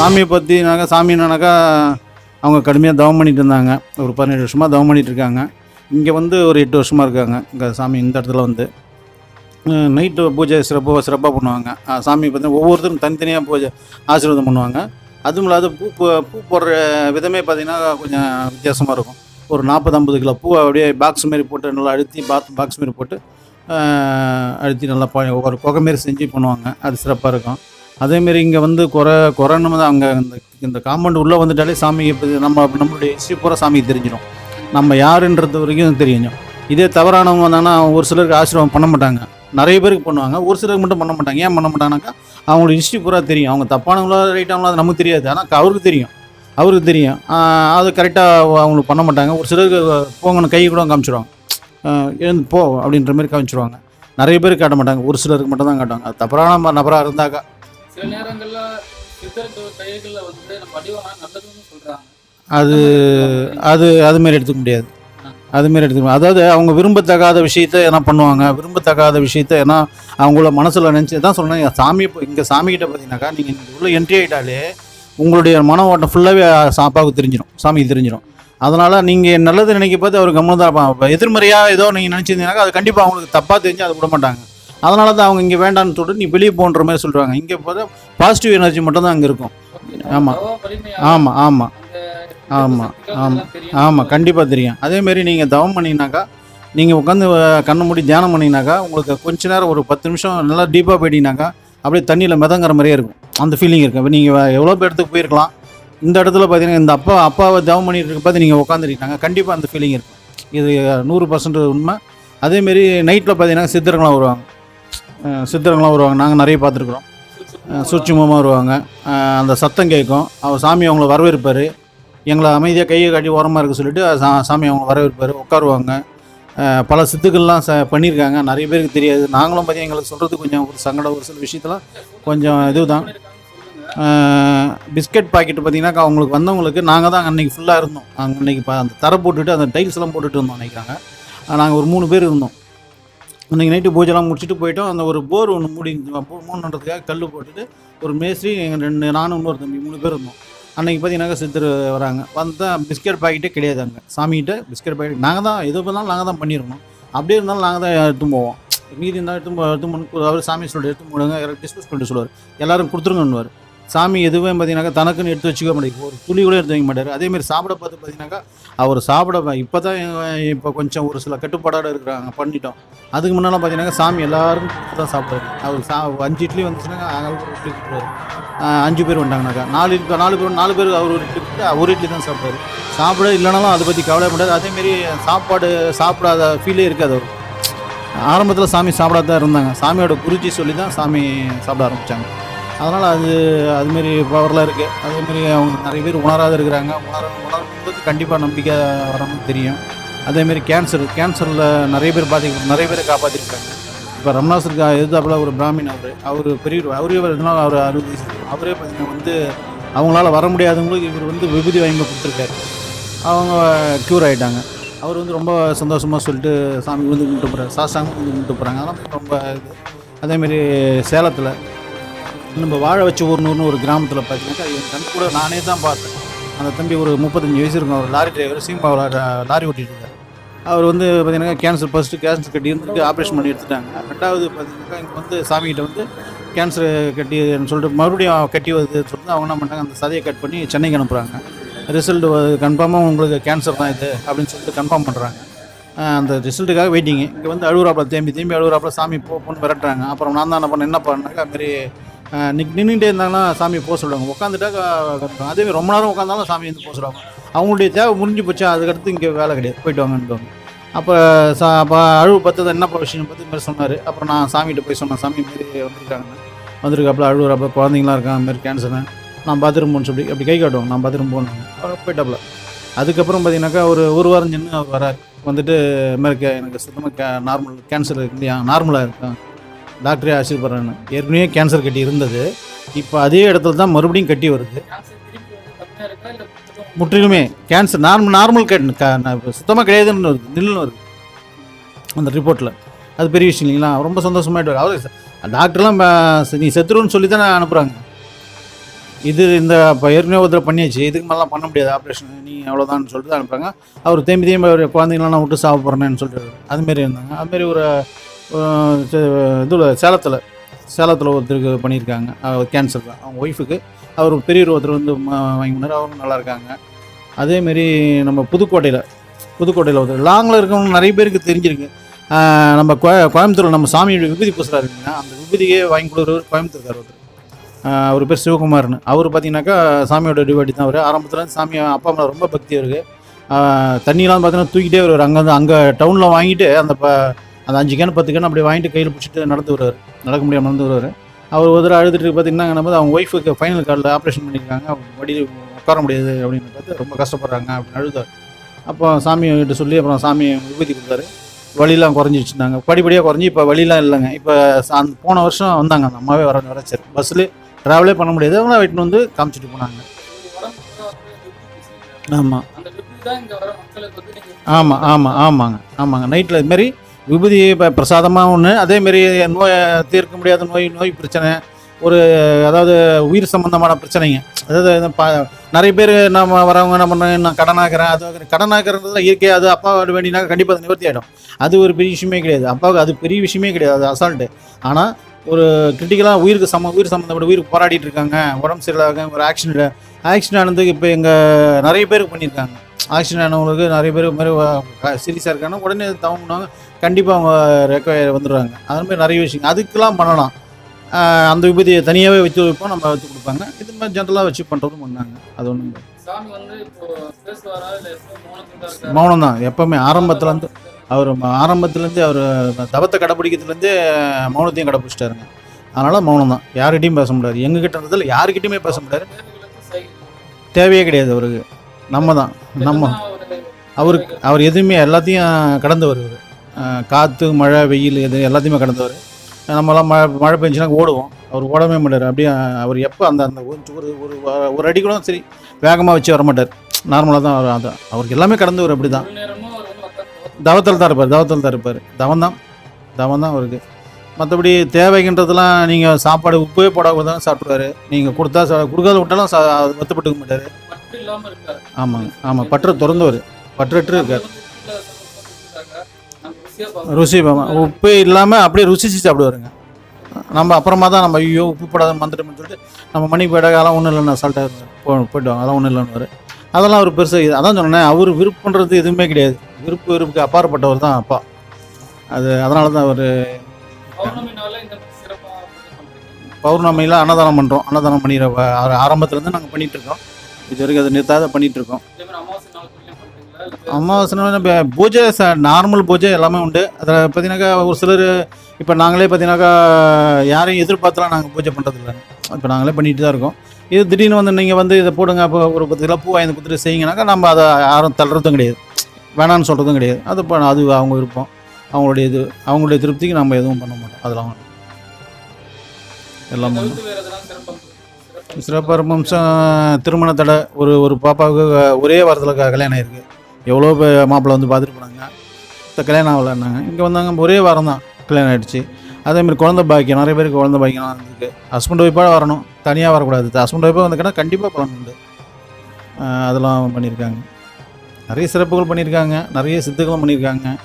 சாமியை பற்றினாக்கா சாமினாக்கா அவங்க கடுமையாக தவம் பண்ணிட்டு இருந்தாங்க. ஒரு பதினேழு வருஷமாக தவம் பண்ணிகிட்டு இருக்காங்க. இங்கே வந்து ஒரு எட்டு வருஷமாக இருக்காங்க. இங்கே சாமி இந்த இடத்துல வந்து. நைட்டு பூஜை சிறப்பாக சிறப்பாக பண்ணுவாங்க. சாமி பார்த்தீங்கன்னா ஒவ்வொருத்தரும் தனித்தனியாக பூஜை ஆசீர்வாதம் பண்ணுவாங்க. அதுவும் இல்லாத பூ பூ- போடுற விதமே பார்த்திங்கன்னா கொஞ்சம் வித்தியாசமாக இருக்கும். ஒரு நாற்பது ஐம்பது கிலோ பூவை அப்படியே பாக்ஸ் மாரி போட்டு நல்லா அழுத்தி பாத் பாக்ஸ் மாரி போட்டு அழுத்தி நல்லா ஒரு குகை மாரி செஞ்சு பண்ணுவாங்க. அது சிறப்பாக இருக்கும். அதேமாரி இங்கே வந்து குறை குறைன்னு வந்து அங்கே இந்த இந்த காம்பவுண்ட் உள்ளே வந்துட்டாலே சாமி இப்போ நம்ம நம்மளுடைய ஹிஸ்ட்ரி பூரா சாமிக்கு தெரிஞ்சிடும் நம்ம யாருன்றது வரைக்கும் தெரியும். இதே தவறானவங்க வந்தாங்கன்னா ஒரு சிலருக்கு ஆசீர்வாதம் பண்ண மாட்டாங்க. நிறைய பேருக்கு பண்ணுவாங்க. ஒரு சிலருக்கு மட்டும் பண்ண மாட்டாங்க. ஏன் பண்ண மாட்டாங்கனாக்கா அவங்களோட ஹிஸ்ட்ரி பூரா தெரியும். அவங்க தப்பானவங்களா ரைட்டானவங்களா அது நமக்கு தெரியாது. ஆனால் அவருக்கு தெரியும். அவருக்கு தெரியும். அது கரெக்டாக அவங்களுக்கு பண்ண மாட்டாங்க. ஒரு சிலருக்கு போங்கன்னு கை கூட காமிச்சிடுவாங்க எழுந்து போ அப்படின்ற மாதிரி காமிச்சிடுவாங்க நிறைய பேர் காட்ட மாட்டாங்க. ஒரு சிலருக்கு மட்டும் தான் காட்டுவாங்க. அது தவறான நபராக இருந்தாக்கா சில நேரங்கள்ல சித்தர்கள் கைகள்ல வந்து நம்ம அடிவாங்க நல்லதுன்னு சொல்றாங்க. அது அது அதுமாரி எடுத்துக்க முடியாது. அதுமாரி எடுத்துக்க முடியாது. அதாவது அவங்க விரும்பத்தகாத விஷயத்த என்ன பண்ணுவாங்க விரும்பத்தகாத விஷயத்த ஏன்னா அவங்கள மனசில் நினச்சி தான் சொல்கிறேன் சாமி இங்கே சாமிகிட்ட பார்த்தீங்கன்னாக்கா நீங்கள் இங்கே உள்ள என்ட்ரி ஆகிட்டாலே உங்களுடைய மன ஓட்டம் ஃபுல்லாகவே சாப்பாவுக்கு தெரிஞ்சிடும் சாமிக்கு தெரிஞ்சிடும் அதனால் நீங்கள் நல்லது நினைக்க பார்த்து அவர் கம்மன் தான். எதிர்மறையாக ஏதோ நீங்கள் நினச்சிருந்தீங்கன்னாக்கா அது கண்டிப்பாக அவங்களுக்கு தப்பாக தெரிஞ்சு அதை விட மாட்டாங்க. அதனால தான் அவங்க இங்கே வேண்டாம்னு சொல்லிட்டு நீ வெளியே போன்ற மாதிரி சொல்கிறாங்க இங்கே பார்த்தா பாசிட்டிவ் எனர்ஜி மட்டும் தான் அங்கே இருக்கும். ஆமாம் ஆமாம் ஆமாம் ஆமாம் ஆமாம் ஆமாம் கண்டிப்பாக தெரியும். அதேமாரி நீங்கள் தவம் பண்ணிங்கனாக்கா நீங்கள் உட்காந்து கண்ணை மூடி தியானம் பண்ணிங்கனாக்கா உங்களுக்கு கொஞ்ச நேரம் ஒரு பத்து நிமிஷம் நல்லா டீப்பாக போயிட்டீங்கனாக்கா அப்படியே தண்ணியில் மிதங்கிற மாதிரியே இருக்கும். அந்த ஃபீலிங் இருக்கும் இப்போ நீங்கள் எவ்வளோ பேர்த்துக்கு போயிருக்கலாம். இந்த இடத்துல பார்த்தீங்கன்னா இந்த அப்பா அப்பாவை தவம் பண்ணிட்டு இருக்க பார்த்து நீங்கள் உட்காந்துருக்காங்க கண்டிப்பாக அந்த ஃபீலிங் இருக்கும் இது நூறு பர்சன்ட் உண்மை. அதேமாரி நைட்டில் பார்த்தீங்கன்னா சித்தர்கள்லாம் வருவாங்க. சித்தர்கள்லாம் வருவாங்க. நாங்கள் நிறைய பார்த்துருக்குறோம். சூட்சுமமாக வருவாங்க. அந்த சத்தம் கேட்கும். அவர் சாமி அவங்கள வரவேற்பார். எங்களை அமைதியாக கையை காட்டி ஓரமாக இருக்க சொல்லிட்டு சா சாமி அவங்க வரவேற்பார். உட்காருவாங்க. பல சித்துக்கள்லாம் ச பண்ணியிருக்காங்க. நிறைய பேருக்கு தெரியாது. நாங்களும் பார்த்தீங்கன்னா எங்களுக்கு சொல்கிறது கொஞ்சம் ஒரு சங்கடம். ஒரு சில விஷயத்தில் கொஞ்சம் இதுதான். பிஸ்கட் பாக்கெட் பார்த்தீங்கன்னா அவங்களுக்கு வந்தவங்களுக்கு நாங்கள் தான் அன்றைக்கி ஃபுல்லாக இருந்தோம். அங்கே அன்றைக்கி அந்த தரை போட்டுட்டு அந்த டைல்ஸ் எல்லாம் போட்டுட்டு இருந்தோம் நினைக்கிறாங்க. நாங்கள் ஒரு மூணு பேர் இருந்தோம். அன்றைக்கி நைட்டு பூஜைலாம் முடிச்சுட்டு போயிட்டோம். அந்த ஒரு போர் ஒன்று மூடி மூணுன்றதுக்காக கல் போட்டுட்டு ஒரு மேஸ்திரி எங்கள் ரெண்டு நானும் இன்னொரு தம்பி மூணு பேர் இருந்தோம். அன்றைக்கி பார்த்தீங்கன்னாக்கா சித்தர் வராங்க. வந்தால் பிஸ்கட் பாக்கெட்டே கிடையாது அங்கே. சாமிகிட்ட பிஸ்கட் பாக்கெட் நாங்கள் தான் எது பண்ணாலும் நாங்கள் தான் பண்ணியிருக்கணும் அப்படியே இருந்தாலும் நாங்கள் தான் எடுத்து போவோம். மீதி இருந்தால் எடுத்து எடுத்து அவர் சாமி சொல்லிட்டு எடுத்து போடுங்க டிஸ்போஸ் பண்ணிட்டு சொல்லுவார். எல்லோரும் கொடுத்துருங்கன்னுவார். சாமி எதுவுமே பார்த்தீங்கன்னாக்கா தனக்குன்னு எடுத்து வச்சுக்க மாட்டேங்குது. ஒரு துளி கூட எடுத்து வைக்க மாட்டார். அதேமாதிரி சாப்பிட பார்த்து பார்த்தீங்கன்னாக்கா அவர் சாப்பிட இப்போ தான் இப்போ கொஞ்சம் ஒரு சில கட்டுப்பாடாக இருக்கிறாங்க பண்ணிட்டோம். அதுக்கு முன்னால் பார்த்தீங்கன்னா சாமி எல்லாருக்கும் கொடுத்து தான் சாப்பிட்றாரு அவர் சா அஞ்சு இட்லி வந்துச்சுனாக்கா அவர் ஒரு இட்லி கொடுப்பாரு அஞ்சு பேர் வந்தாங்கனாக்கா. நாலு இட்லி நாலு பேர் நாலு பேர் அவர் ஒரு இட்லி கொடுத்து ஒரு இட்லி தான் சாப்பிட்றாரு சாப்பிட இல்லைனாலும் அதை பற்றி கவலை மாட்டார் அதேமாரி சாப்பாடு சாப்பிடாத ஃபீலே இருக்காது அவர் ஆரம்பத்தில் சாமி சாப்பிடாததான் இருந்தாங்க. சாமியோட குருஜி சொல்லி தான் சாமி சாப்பிட ஆரம்பித்தாங்க அதனால் அது அதுமாரி பவர்லாம் இருக்குது அதேமாரி அவங்க நிறைய பேர் உணராத இருக்கிறாங்க. உணர உணரும்போது கண்டிப்பாக நம்பிக்கை வரணும்னு தெரியும். அதேமாரி கேன்சர் கேன்சரில் நிறைய பேர் பாதி நிறைய பேரை காப்பாற்றிருக்காங்க இப்போ ரம்னாசருக்கு எதிர்த்தாப்புல ஒரு பிராமின் அவர். அவர் பெரிய அவரே இருந்தாலும் அவர் அறுபது வயசு அவரே பார்த்தீங்கன்னா வந்து அவங்களால வர முடியாதவங்களுக்கு இவர் வந்து விபூதி வாங்கி கொடுத்துருக்காரு. அவங்க க்யூர் ஆகிட்டாங்க அவர் வந்து ரொம்ப சந்தோஷமாக சொல்லிட்டு சாமி வந்து கும்பிட்டு போகிறார் சாஸ்தாங்க வந்து கும்பிட்டு போகிறாங்க அதெல்லாம் ரொம்ப இது. அதேமாரி சேலத்தில் நம்ம வாழ வச்சு ஊர்னூர்னு ஒரு கிராமத்தில் பார்த்தீங்கன்னா என் கண் கூட நானே தான் பார்த்தேன். அந்த தம்பி ஒரு முப்பத்தஞ்சு வயசு இருக்கும். அவர் லாரி டிரைவர் சீமா லாரி ஓட்டிட்டு இருக்கார் அவர் வந்து பார்த்தீங்கன்னா கேன்சர் ஃபஸ்ட்டு கேன்சர் கட்டி இருந்துட்டு ஆப்ரேஷன் பண்ணி எடுத்துட்டாங்க. ரெண்டாவது பார்த்தீங்கன்னாக்கா இங்கே வந்து சாமிகிட்ட வந்து கேன்சர் கட்டின்னு சொல்லிட்டு மறுபடியும் கட்டி வருது சொல்லிட்டு அவங்க என்ன பண்ணுறாங்க அந்த சதையை கட் பண்ணி சென்னைக்கு அனுப்புகிறாங்க ரிசல்ட் கன்ஃபார்மாக உங்களுக்கு கேன்சர் தான் இது அப்படின்னு சொல்லிட்டு கன்ஃபார்ம் பண்ணுறாங்க அந்த ரிசல்ட்டுக்காக வெயிட்டிங்க இங்கே வந்து அழுகுறாப்பில் தேம்பி தேம்பி அழுகுறாப்பில் சாமி போ போன்னு விரட்டுறாங்க. அப்புறம் நான் தான் என்ன பண்ணேன் என்ன பண்ணாக்கா அதுமாரி நிக் நின்றுட்டே இருந்தாங்கன்னா சாமி போக சொல்லுவாங்க. உட்காந்துட்டா அதேமாதிரி ரொம்ப நேரம் உட்காந்தாலும் சாமி வந்து போக சொல்லுவாங்க. அவங்களுடைய தேவை முடிஞ்சு போச்சு அதுக்கடுத்து இங்கே வேலை கிடையாது. போயிட்டு வாங்கன்ட்டு அப்போ சா அப்போ அழுவு பார்த்தது என்ன விஷயம்? பற்றி மாதிரி சொன்னார். அப்புறம் நான் சாமிகிட்ட போய் சொன்னேன். சாமி மாரி வந்திருக்காங்க. வந்திருக்காப்புல அழுவுறப்ப குழந்தைங்களாம் இருக்காங்க மாதிரி கேன்சரு நான் பாத்ரூம் போகணும்னு சொல்லி அப்படி கை காட்டுவாங்க. நான் பாத்ரூம் போகணும். அப்புறம் போயிட்டாப்புல. அதுக்கப்புறம் பார்த்தீங்கன்னாக்கா ஒரு ஒரு வாரம் சென்று அவர் வரார். வந்துட்டு இது மாதிரி கே- எனக்கு சுத்தமாக கே நார்மல் கேன்சர் இருக்கு இல்லையா? நார்மலாக இருக்கான் டாக்டரே ஆசீர்வாதம். ஏற்கனவே கேன்சர் கட்டி இருந்தது. இப்போ அதே இடத்துல தான் மறுபடியும் கட்டி வருது. முற்றிலுமே கேன்சர் நார்மல் நார்மல் கட் சுத்தமாக கிடையாதுன்னு வருது நில்லுன்னு வருது. அந்த ரிப்போர்ட்டில் அது பெரிய விஷயம் இல்லைங்களா? ரொம்ப சந்தோஷமாயிட்டு அவர் டாக்டர்லாம் நீ செத்துருன்னு சொல்லி தானே அனுப்புகிறாங்க இது இந்த இப்போ ஏற்கனவே ஒருத்தர் பண்ணியாச்சு. இதுக்கு மேலாம் பண்ண முடியாது. ஆப்ரேஷன் நீ அவ்வளோதான்னு சொல்லிட்டு தான் அனுப்புகிறாங்க அவர் தேம்பி தேம்பி அவர் குழந்தைங்களாம் நான் விட்டு சாப்பிட்றேன்னு சொல்லிட்டு அதுமாரி இருந்தாங்க. அதுமாரி ஒரு இதில் சேலத்தில் சேலத்தில் ஒருத்தருக்கு பண்ணியிருக்காங்க. கேன்சர் தான். அவங்க ஒய்ஃபுக்கு அவர் பெரியவர் ஒருத்தர் வந்து வாங்கி பண்ணார் அவரும் நல்லா இருக்காங்க. அதேமாரி நம்ம புதுக்கோட்டையில் புதுக்கோட்டையில் ஒருத்தர் லாங்கில் இருக்கவங்க நிறைய பேருக்கு தெரிஞ்சிருக்கு. நம்ம கோ கோயம்புத்தூரில் நம்ம சாமியோட விபூதி பூசுறாரு இருக்குங்க அந்த விபூதியே வாங்கி கொடுக்குறவர் கோயம்புத்தூர்கார் ஒருத்தர். அவர் பேர் சிவகுமார்னு. அவர் பார்த்தீங்கன்னாக்கா சாமியோட டிவாட்டி தான் அவர். ஆரம்பத்தில் சாமி அப்பா அம்மா ரொம்ப பக்தி இருக்குது தண்ணியெலாம் பார்த்தீங்கன்னா தூக்கிட்டே வருவார். அங்கே வந்து அங்கே டவுனில் வாங்கிட்டு அந்த ப அந்த அஞ்சு கேன் பத்து கேன் அப்படி வாங்கிட்டு கையில் பிடிச்சிட்டு நடந்து வருவார். நடக்க முடியாமல் நடந்து வருவார். அவர் ஒரு தடவை அழுதுட்டு பார்த்தீங்கன்னா நம்ம அவங்க ஒய்ஃபுக்கு ஃபைனல் கார்டில் ஆப்ரேஷன் பண்ணியிருக்காங்க அவங்க வடியில் உட்கார முடியாது அப்படின்னு பார்த்து ரொம்ப கஷ்டப்படுறாங்க அப்படின்னு அழுதார். அப்போ சாமிகிட்ட சொல்லி அப்புறம் சாமி விபூதி கொடுத்தாரு. வழியெலாம் குறைஞ்சிச்சுனாங்க படிப்படியாக குறைஞ்சி இப்போ வழியெலாம் இல்லைங்க. இப்போ அந்த போன வருஷம் வந்தாங்க அந்த அம்மாவே வர வர சரி பஸ்ஸில் ட்ராவலே பண்ண முடியாது. அவங்கள வெட்டின்னு வந்து காமிச்சிட்டு போனாங்க. ஆமாம் ஆமாம் ஆமாம் ஆமாங்க. ஆமாங்க. நைட்டில் இதுமாரி விபூதி இப்போ பிரசாதமாக ஒன்று அதேமாரி நோய் தீர்க்க முடியாத நோய் நோய் பிரச்சனை ஒரு அதாவது உயிர் சம்பந்தமான பிரச்சனைங்க. அதாவது ப நிறைய பேர் நம்ம வரவங்க என்ன நான் கடனாக்கிறேன் அது ஆக்குறேன். இயற்கையாக அது அப்பா வேண்டினா கண்டிப்பாக அது நிவர்த்தி ஆகிடும் அது ஒரு பெரிய விஷயமே கிடையாது. அப்பாவுக்கு அது பெரிய விஷயமே கிடையாது. அது அசால்ட்டு ஆனால் ஒரு கிரிட்டிக்கலாக உயிருக்கு சம்ம உயிர் சம்மந்தப்பட்ட உயிருக்கு போராடிட்டு இருக்காங்க. உடம்பு சரியில்லாத ஒரு ஆக்சிடென்ட் ஆக்சிடென்ட் ஆனதுக்கு இப்போ எங்கள் நிறைய பேருக்கு பண்ணியிருக்காங்க. ஆக்சிடென்ட் ஆனவங்களுக்கு நிறைய பேர் மாதிரி சீரியஸாக இருக்காங்க. உடனே தவங்கினாங்க கண்டிப்பாக அவங்க ரெக்கவர் வந்துடுவாங்க அது மாதிரி நிறைய விஷயம் அதுக்கெல்லாம் பண்ணலாம். அந்த விபூதியை தனியாகவே வச்சு வைப்போம். நம்ம வச்சு கொடுப்பாங்க. இது மாதிரி ஜென்ரலாக வச்சு பண்ணுறதும் பண்ணாங்க. அது ஒன்றும்? மௌனம் தான். எப்போவுமே ஆரம்பத்துலேருந்து அவர் ஆரம்பத்துலேருந்து அவர் தவத்தை கடைப்பிடிக்கிறதுலேருந்தே மௌனத்தையும் கடைப்பிடிச்சிட்டாருங்க அதனால் மௌனம் தான். யார்கிட்டையும் பேச முடியாது. எங்ககிட்ட இருந்ததில் யாருக்கிட்டையுமே பேச முடியாது. தேவையே கிடையாது அவருக்கு. நம்ம தான் நம்ம. அவருக்கு அவர் எதுவுமே எல்லாத்தையும் கடந்தவர் காற்று மழை வெயில் இது எல்லாத்தையுமே கடந்தவர் நம்மளாம் மழை மழை பெஞ்சுன்னா ஓடுவோம். அவர் ஓடவே மாட்டார். அப்படியே அவர் எப்போ அந்த அந்த ஒரு ஒரு ஒரு அடி கூட சரி வேகமாக வச்சு வர மாட்டார் நார்மலாக தான் அவர் அது அவருக்கு எல்லாமே கடந்தவர் அப்படி தான் தவத்தில் தான் இருப்பார் தவத்தில் தான் இருப்பார். தவம் தான் தவம் தான் அவருக்கு. மற்றபடி தேவைகின்றதெல்லாம் நீங்கள் சாப்பாடு உப்பே போடாமல் தான் சாப்பிடுவாரு. நீங்கள் கொடுத்தா சா- கொடுக்காத விட்டாலும் சா வருத்தப்பட்டுக்க மாட்டார். ஆமாங்க ஆமாம் பற்ற திறந்தவர். பற்றற்று இருக்கார். ருசி உப்பு இல்லாமல் அப்படியே ருசிச்சு சாப்பிடுவாருங்க. நம்ம அப்புறமா தான் நம்ம ஐயோ உப்பு போடாத மந்துட்டோம்னு சொல்லிட்டு நம்ம மணி போயிடாக அதெல்லாம் ஒன்றும் இல்லைன்னு அசால்ட்டாக போ போயிட்டோம் அதெல்லாம் ஒன்றும் இல்லைன்னு அதெல்லாம் அவர் பெருசாக அதான் சொன்னேன் அவர் விருப்பன்றது எதுவுமே கிடையாது. விருப்பு விருப்புக்கு அப்பாற்பட்டவர் தான் அப்பா. அது அதனால தான் அவர் பௌர்ணமியில் அன்னதானம் பண்ணுறோம் அன்னதானம் பண்ணிடுற ஆரம்பத்துலேருந்து நாங்கள் பண்ணிகிட்டு இருக்கோம் இது வரைக்கும் அதை நிறுத்தாத பண்ணிகிட்டு இருக்கோம் அமாவாசை பூஜை ச நார்மல் பூஜை எல்லாமே உண்டு. அதில் பார்த்தீங்கன்னாக்கா ஒரு சிலர் இப்போ நாங்களே பார்த்தீங்கன்னாக்கா யாரையும் எதிர்பார்த்துலாம் நாங்கள் பூஜை பண்ணுறதில்ல இப்போ நாங்களே பண்ணிட்டு தான் இருக்கோம். இது திடீர்னு வந்து நீங்கள் வந்து இதை போடுங்க அப்போ ஒரு பத்து கிலோ பூ வாங்கி கொடுத்துட்டு செய்யுங்கனாக்கா நம்ம அதை யாரும் தள்ளுறதும் கிடையாது. வேணான்னு சொல்கிறதும் கிடையாது. அது அது அவங்க விருப்பம். அவங்களுடைய இது அவங்களுடைய திருப்திக்கு நம்ம எதுவும் பண்ண மாட்டோம். அதெல்லாம் எல்லாம் இதை திருமண தடை ஒரு ஒரு பாப்பாவுக்கு ஒரே வாரத்தில் க- கல்யாணம் ஆயிருக்கு. எவ்வளோ மாப்பிள்ளை வந்து பார்த்துட்டு போனாங்க. இப்போ கல்யாணம் ஆகலைன்னாங்க இங்கே வந்தாங்க ஒரே வாரம் தான் கல்யாணம் ஆகிடுச்சு அதேமாதிரி குழந்தை பாக்கியம் நிறைய பேருக்கு குழந்தை பாக்கியம்லாம் இருக்குது ஹஸ்பண்ட் ஒய்ஃபாக வரணும். தனியாக வரக்கூடாது. ஹஸ்பண்ட் ஒய்ஃபாக வந்துக்கிட்டால் கண்டிப்பாக பலன் உண்டு. அதெல்லாம் பண்ணியிருக்காங்க. நிறைய சிறப்புகள் பண்ணியிருக்காங்க. நிறைய சித்துக்களும் பண்ணியிருக்காங்க.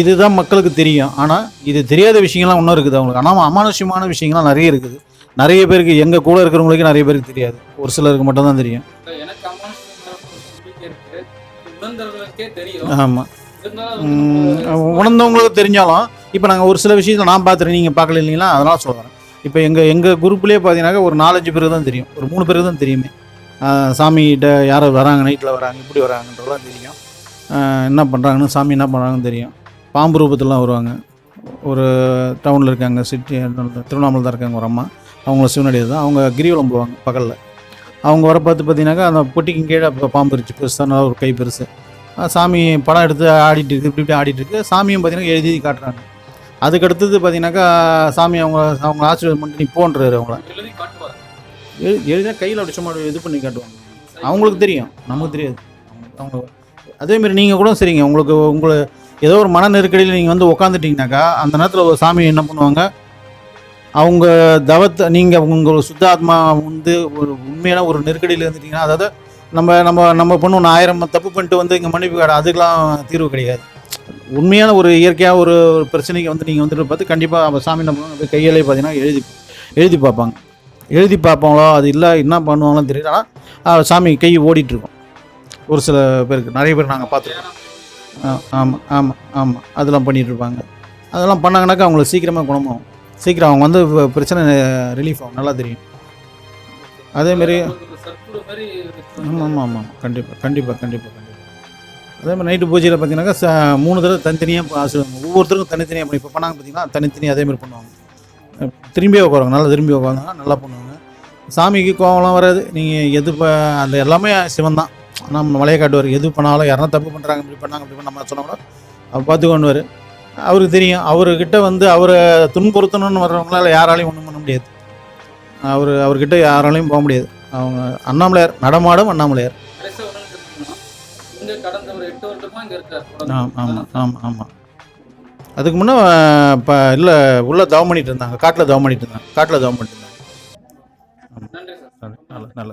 இதுதான் மக்களுக்கு தெரியும். ஆனால் இது தெரியாத விஷயங்கள்லாம் இன்னும் இருக்குது அவங்களுக்கு. ஆனால் அமானுஷ்யமான விஷயங்கள்லாம் நிறைய இருக்குது. நிறைய பேருக்கு எங்கள் கூட இருக்கிறவங்களுக்கு நிறைய பேருக்கு தெரியாது. ஒரு சிலருக்கு மட்டும்தான் தெரியும். ஆமாம் உணர்ந்தவங்களுக்கு தெரிஞ்சாலும் இப்போ நாங்கள் ஒரு சில விஷயத்தில் நான் பார்த்துறேன் நீங்கள் பார்க்கல இல்லைங்களா? அதனால் சொல்கிறேன் இப்போ எங்கள் எங்கள் குரூப்லேயே பார்த்தீங்கன்னாக்கா ஒரு நாலஞ்சு பேருக்கு தான் தெரியும். ஒரு மூணு பேருக்கு தான் தெரியுமே. சாமிகிட்ட யாரோ வராங்க நைட்டில் வராங்க இப்படி வராங்கன்றதெல்லாம் தெரியும். என்ன பண்ணுறாங்கன்னு சாமி என்ன பண்ணுறாங்கன்னு தெரியும். பாம்பு ரூபத்திலாம் வருவாங்க. ஒரு டவுனில் இருக்காங்க சிட்டி திருவண்ணாமலை தான் இருக்காங்க ஒரு அம்மா. அவங்கள சிவனடியது தான் அவங்க கிரிவலம் போவாங்க பகலில். அவங்க வர பார்த்து பார்த்தீங்கன்னாக்கா அந்த பொட்டிக்கும் கீழே இப்போ பாம்பு இருந்துச்சு பெருசாக நல்லா ஒரு கை பெருசு. சாமி படம் எடுத்து ஆடிட்டு இருக்கு இப்படி இப்படி ஆடிட்டு இருக்கு. சாமியும் பார்த்தீங்கன்னா எழுதி காட்டுறாங்க. அதுக்கு அடுத்தது பார்த்தீங்கன்னாக்கா சாமி அவங்க அவங்க ஆசீர்வாதம் பண்ணி நீ போன்றாரு அவங்கள. எழுதி எழு எழுதினா கையில் அப்படி சும்மா இது பண்ணி காட்டுவாங்க. அவங்களுக்கு தெரியும். நமக்கு தெரியாது. அவங்க அதேமாரி நீங்கள் கூட சரிங்க. உங்களுக்கு உங்களை ஏதோ ஒரு மன நெருக்கடியில் நீங்கள் வந்து உட்காந்துட்டீங்கனாக்கா அந்த நேரத்தில் ஒரு சாமி என்ன பண்ணுவாங்க? அவங்க தவத்தை நீங்கள் உங்கள் சுத்தாத்மா வந்து ஒரு உண்மையான ஒரு நெருக்கடியில் இருந்துட்டீங்கன்னா அதாவது நம்ம நம்ம நம்ம பொண்ணு ஒன்று ஆயிரம் தப்பு பண்ணிட்டு வந்து இங்கே மன்னிப்பு கேட அதுக்கெலாம் தீர்வு கிடையாது. உண்மையான ஒரு இயற்கையாக ஒரு பிரச்சனைக்கு வந்து நீங்கள் வந்துட்டு பார்த்து கண்டிப்பாக அவள் சாமி நம்ம அப்படியே கையாலே பார்த்தீங்கன்னா எழுதி எழுதி பார்ப்பாங்க. எழுதி பார்ப்பாங்களோ? அது இல்லை என்ன பண்ணுவாங்களோ தெரியல ஆனால் சாமி கை ஓடிட்டுருக்கும் ஒரு சில பேருக்கு நிறைய பேர் நாங்கள் பார்த்துருக்கோம். ஆமாம் ஆமாம் ஆமாம் அதெல்லாம் பண்ணிகிட்ருப்பாங்க இருப்பாங்க. அதெல்லாம் பண்ணாங்கனாக்கா அவங்களுக்கு சீக்கிரமாக குணமாகும். சீக்கிரம் அவங்க வந்து பிரச்சனை ரிலீஃப் ஆகும். நல்லா தெரியும். அதேமாரி ஆமாம் ஆமாம் ஆமாம் கண்டிப்பாக கண்டிப்பாக கண்டிப்பாக கண்டிப்பாக அதே மாதிரி நைட்டு பூஜையில் பார்த்தீங்கன்னாக்கா ச மூணு தடவை தனித்தனியாக ஆசிர்வாங்க ஒவ்வொருத்தருக்கும் தனித்தனியாக பண்ணி இப்போ பண்ணாங்க பார்த்தீங்கன்னா தனித்தனியாக அதே மாதிரி பண்ணுவாங்க. அஹ் திரும்பி உட்காருவாங்க. நல்லா திரும்பி உட்காந்தாங்கன்னா நல்லா பண்ணுவாங்க. சாமிக்கு கோவம்லாம் வராது. நீங்கள் எது அந்த எல்லாமே சிவன் தான் நம்ம மலையை காட்டுவார். எது பண்ணாலும் யாருன்னா தப்பு பண்ணுறாங்க இப்படி பண்ணாங்க இப்படி பண்ண நம்ம சொன்னால் கூட அவர் பார்த்து கொண்டுவார் அவருக்கு தெரியும். அவர்கிட்ட வந்து அவரை துன்புறுத்தணும்னு வர்றவங்களால யாராலையும் ஒன்றும் பண்ண முடியாது. அவர் அவர்கிட்ட யாராலையும் போக முடியாது. அவங்க அண்ணாமலையார் நடமாடும் அண்ணாமலையார். ஆமாம் ஆமாம் ஆமாம் ஆமாம் அதுக்கு முன்னே இப்போ இல்லை உள்ளே தவம் பண்ணிட்டு இருந்தாங்க. காட்டில் தவம் பண்ணிட்டு இருந்தாங்க. காட்டில் தவம் பண்ணிட்டு இருந்தாங்க. நல்ல நல்ல